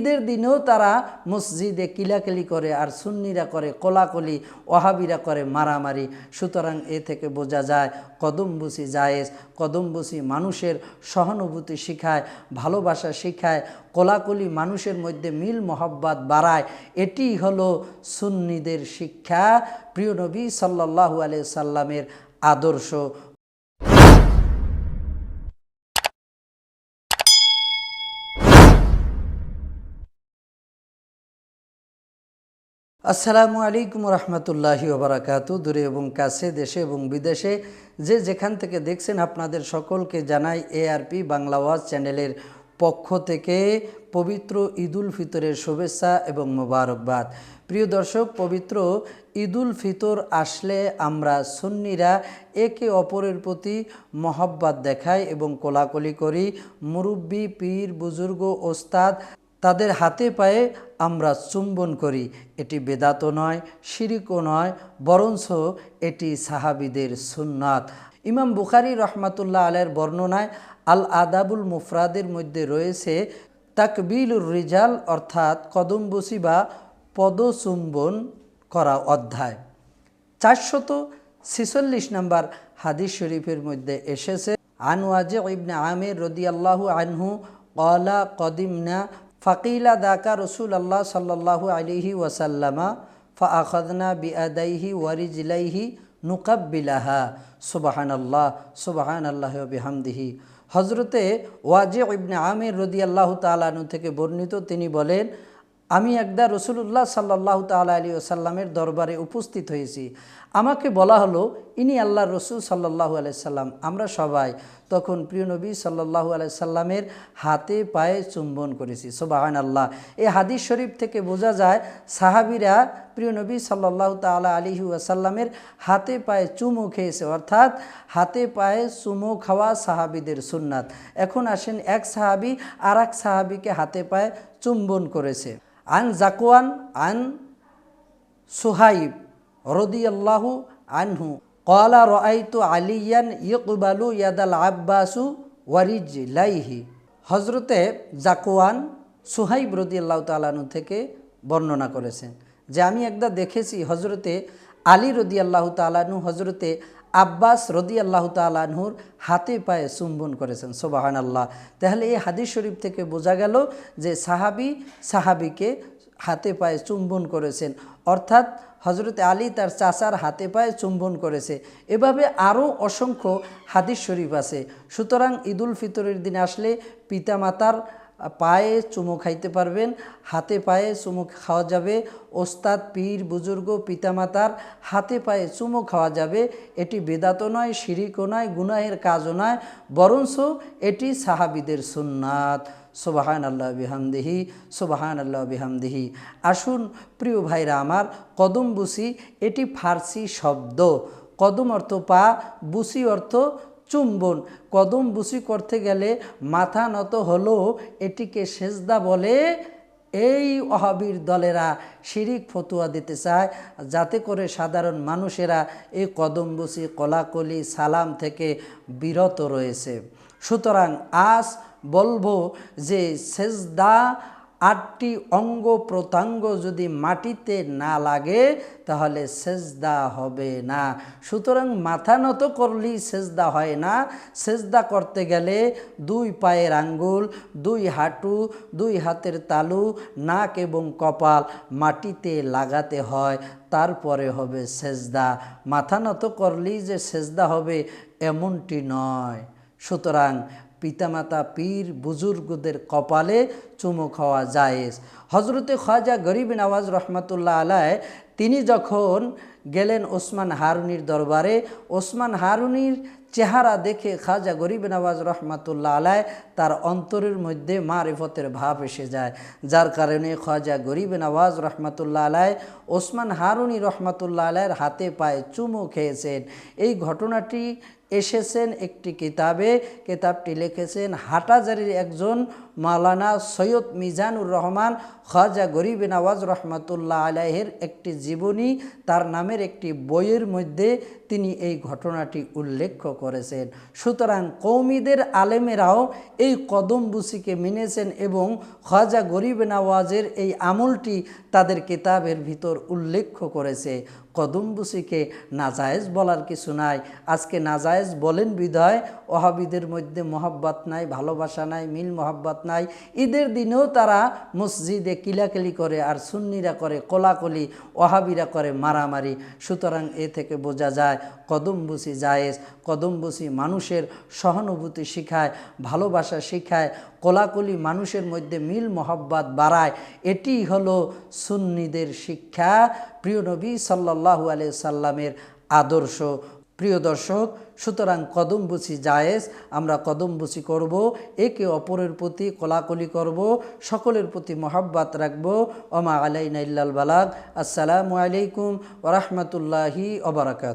ঈদের দিনেও তারা মসজিদে কিলাকিলি করে আর সুন্নিরা করে, কোলাকলি ওহাবিরা করে মারামারি। সুতরাং এ থেকে বোঝা যায় কদমবুসি জায়েজ, কদমবুসি মানুষের সহানুভূতি শিখায়, ভালোবাসা শিখায়, কোলাকুলি মানুষের মধ্যে মিল মোহাব্বাত বাড়ায়। এটি হলো সুন্নিদের শিক্ষা, প্রিয় নবী সাল্লাহু আলিয়া সাল্লামের আদর্শ। আসসালামু আলাইকুম রহমতুল্লাহি ওবরাকাতু। দূরে এবং কাছে, দেশে এবং বিদেশে যে যেখান থেকে দেখছেন আপনাদের সকলকে জানাই এআরপি বাংলা ওয়াজ চ্যানেলের পক্ষ থেকে পবিত্র ঈদুল ফিতরের শুভেচ্ছা এবং মোবারকবাদ। প্রিয় দর্শক, পবিত্র ঈদুল ফিতর আসলে আমরা সুন্নিরা একে অপরের প্রতি মহব্বাত দেখাই এবং কোলাকলি করি। মুরব্বী, পীর, বুজুর্গ, ওস্তাদ তাদের হাতে পায়ে আমরা চুম্বন করি। এটি বেদাতও নয়, শিরিকও নয়, বরঞ্চ এটি সাহাবিদের সুন্নাত। ইমাম বুখারি রহমাতুল্লাহ আলের বর্ণনায় আল আদাবুল মুফরাদের মধ্যে রয়েছে তাকবিলুর রিজাল, অর্থাৎ কদমবসি বা পদচুম্বন করা অধ্যায়। চারশত ছিচল্লিশ নম্বর হাদিস শরীফের মধ্যে এসেছে আনওয়াজে ইবনে আমির রদিয়াল্লাহু আনহু কলা কদিমনা ফাকিলা দাকা রসুল আল্লাহ সাল্লাহু আলিহি ওয়াসাল্লামা ফা আখদনা বিআদাইহি ওয়ারিজিলাইহি নুকাব্বিলাহা। সুবাহান আল্লাহ সুবাহান আল্লাহ বিহামদিহি। হজরতে ওয়াজে ইবনে আমির রদি আল্লাহ তালানু থেকে বর্ণিত তিনি বলেন আমি একদা রসুল্লাহ সাল্লাহ তালা আলী আসাল্লামের দরবারে উপস্থিত হয়েছি। আমাকে বলা হলো, ইনি আল্লাহ রসুল সাল্লাহ আলাইসাল্লাম আমরা সবাই। তখন প্রিয় নবী সাল্লাহু আলাইসাল্লামের হাতে পায়ে চুম্বন করেছি। সোবাহান আল্লাহ এই হাদিস শরীফ থেকে বোঝা যায়, সাহাবিরা প্রিয় নবী সাল্লাহ তালা আলিহু আসাল্লামের হাতে পায়ে চুমু খেয়েছে। অর্থাৎ হাতে পায়ে চুমু খাওয়া সাহাবিদের সুন্নাত। এখন আসেন এক সাহাবি আর এক সাহাবিকে হাতে পায়ে চুম্বন করেছে। আন জাকুয়ান আন সুহাইব রদিয়াল্লাহু আনহু কলা রাইতু আলিয়ান ইকবালু ইয়াদাল আব্বাসু ওয়ারিজ লাইহি হজরতে জাকুয়ান সুহাইব রদিয়াল্লাহ তালানু থেকে বর্ণনা করেছেন যে, আমি একদা দেখেছি হজরতে আলী রদি আল্লাহ তালানু হজরতে আব্বাস রদি আল্লাহ তালানহুর হাতে পায়ে চুম্বন করেছেন সোবাহান আল্লাহ তাহলে এই হাদিস শরীফ থেকে বোঝা গেল যে সাহাবি সাহাবিকে হাতে পায়ে চুম্বন করেছেন, অর্থাৎ হজরত আলী তার চাচার হাতে পায়ে চুম্বন করেছে। এভাবে আরও অসংখ্য হাদিস শরীফ আছে। সুতরাং ঈদুল ফিতরের দিন আসলে পিতামাতার পায়ে চুমো খাইতে পারবেন, হাতে পায়ে চুমো খাওয়া যাবে, ওস্তাদ, পীর, বুজুর্গ, পিতামাতার হাতে পায়ে চুমো খাওয়া যাবে। এটি বেদাত নয় শিরিকও নয়, গুনাহের কাজও নয়, বরঞ্চ এটি সাহাবিদের সুন্নাত। সোবাহান আল্লাহ বিহামদিহি সোবাহান আল্লাহ বিহামদিহি। আসুন প্রিয় ভাইরা আমার, কদম বুসি, এটি ফার্সি শব্দ। কদম অর্থ পা, বুসি অর্থ চুম্বন কদম বুসি করতে গেলে মাথা নত হলেও এটিকে সেজদা বলে, এই অহাবির দলেরা শিরিক ফতুয়া দিতে চায়, যাতে করে সাধারণ মানুষেরা এই কদমবুসি কলাকলি, সালাম থেকে বিরত রয়েছে। সুতরাং আজ বলব যে সেজদা আটটি অঙ্গ প্রত্যঙ্গ যদি মাটিতে না লাগে, তাহলে সেজদা হবে না। সুতরাং মাথা নত করলেই সেজদা হয় না। সেজদা করতে গেলে দুই পায়ের আঙ্গুল, দুই হাঁটু, দুই হাতের তালু, নাক এবং কপাল মাটিতে লাগাতে হয়, তারপরে হবে সেজদা। মাথা নত করলেই যে সেজদা হবে, এমনটি নয়। সুতরাং পিতামাতা পীর বুজুর্গদের কপালে চুমু খাওয়া জায়েজ। হজরতে খাজা গরিব নওয়াজ রহমতুল্লাহ আলায় তিনি যখন গেলেন ওসমান হারুনির দরবারে, ওসমান হারুনির চেহারা দেখে খাজা গরিব নওয়াজ রহমাতুল্লাহ আলায় তার অন্তরের মধ্যে মারিফতের ভাব এসে যায়। যার কারণে খাজা গরিব নওয়াজ রহমাতুল্লাহ আলায় ওসমান হারুনি রহমাতুল্লাহ আলায়ের হাতে পায়ে চুমু খেয়েছেন। এই ঘটনাটি এসেছেন একটি কিতাবে। কিতাবটি লিখেছেন হাটাজারির একজন মাওলানা সৈয়দ মিজানুর রহমান খাজা গরিব নওয়াজ রহমতুল্লাহ আলাহের একটি জীবনী, তার নামের একটি বইয়ের মধ্যে তিনি এই ঘটনাটি উল্লেখ করেছেন। সুতরাং কৌমিদের আলেমেরাও এই কদম বুসিকে মেনেছেন এবং খাজা গরিব নওয়াজের এই আমলটি তাদের কিতাবের ভিতর উল্লেখ করেছে। কদম্বুসিকে নাজায়েজ বলার কিছু নাই। আজকে নাজায়েজ বলেন বিধায় ওহাবিদের মধ্যে মহাব্বাত নাই, ভালোবাসা নাই, মিল মহাব্বাত নাই। ঈদের দিনেও তারা মসজিদে কিলাকিলি করে আর সুন্নিরা করে, কোলাকলি ওহাবিরা করে মারামারি। সুতরাং এ থেকে বোঝা যায় কদম্বুসি জায়েজ কদম্বুসি মানুষের সহানুভূতি শিখায়, ভালোবাসা শিখায়, কোলাকুলি মানুষের মধ্যে মিল মহাব্বাত বাড়ায়। এটি হলো সুন্নিদের শিক্ষা। প্রিয় নবী সাল্লাহু আলি সাল্লামের আদর্শ। প্রিয় দর্শক, সুতরাং কদমবুচি জায়েজ, আমরা কদমবুচি করব, একে অপরের প্রতি কোলাকলি করব, সকলের প্রতি মহাব্বাত রাখব। ওমা আলাইনা বালাগ। আসসালামু আলাইকুম ওরহমতুল্লাহি ওবরাকাত